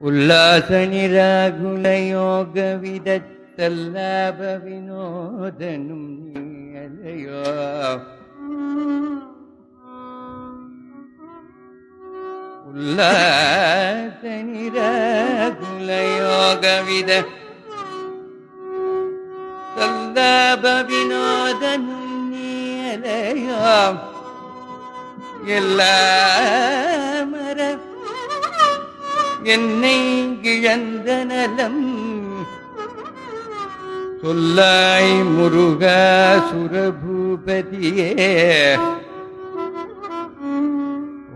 உல்லாச நிராகுலயோக விதத்தல்லாப வினோதனும் நீயலையோ உல்லாச நிராகுலயோக வித தல்லாப வினோதனும் நீயலையோ எல்லா மரப என்னை இழந்த நலம். சொல்லாய் முருக சுரபூபதியே.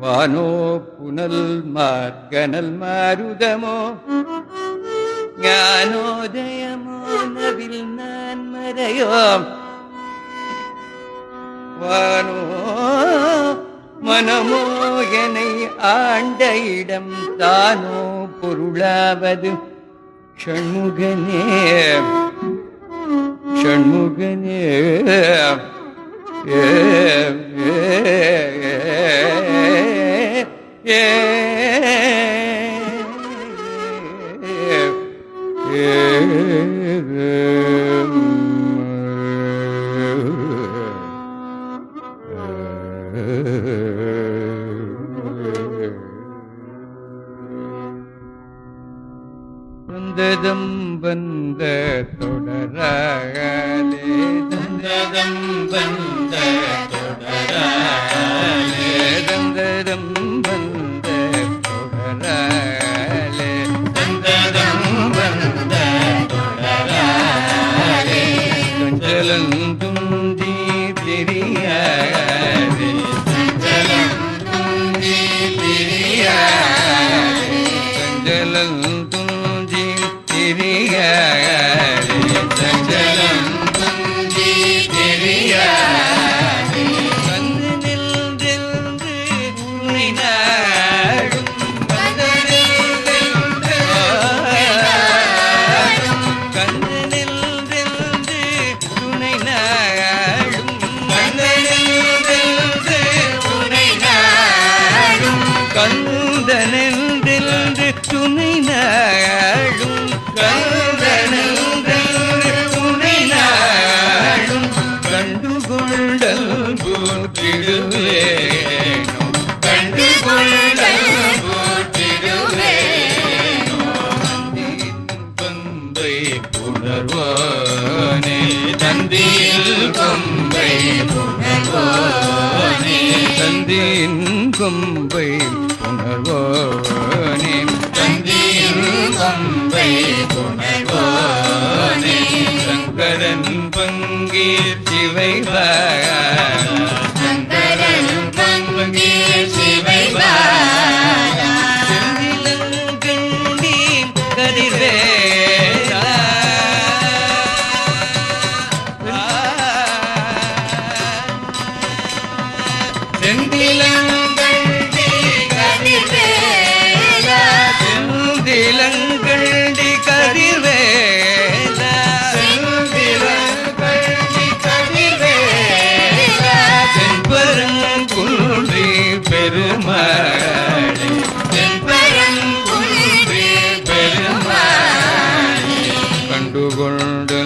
வானோ புனல் மார்கனல் மாருதமோ. ஞானோதயமோ நவில் நான் மறையோ வானோ மனமோ என்னை ஆண்ட இடம் தானோ பொருளாவது? ஷண்முகனே ஷண்முகனே ஏ, ஏ, ஏ, வந்ததம் வந்த தொடராலே. தந்ததம் வந்த தொடராலே. தந்ததம் வந்த தொடராலே. தந்ததம் வந்த தொடராலே. கஞ்சலந்துந்தி பெரியாரே ஜலம் பெரியாரே ஜலம் துஞ்சி திரியாரே வந்து நின்றென்று உன்னை நாடும் துணை நாடும் கொம்பை புணர்வோனே தந்தின் கொம்பை புணர்வானே தந்தியில் கொம்பை புணர்வோனே சங்கரன் பங்கீர் சிவைவா கதிர்வேலா செந்திலங்கண்டி கதிர்வேலா. செம்பரங்குன்றி பெருமாளே. செம்பரங்குன்றி பெருமாளே. கண்டுகொண்டு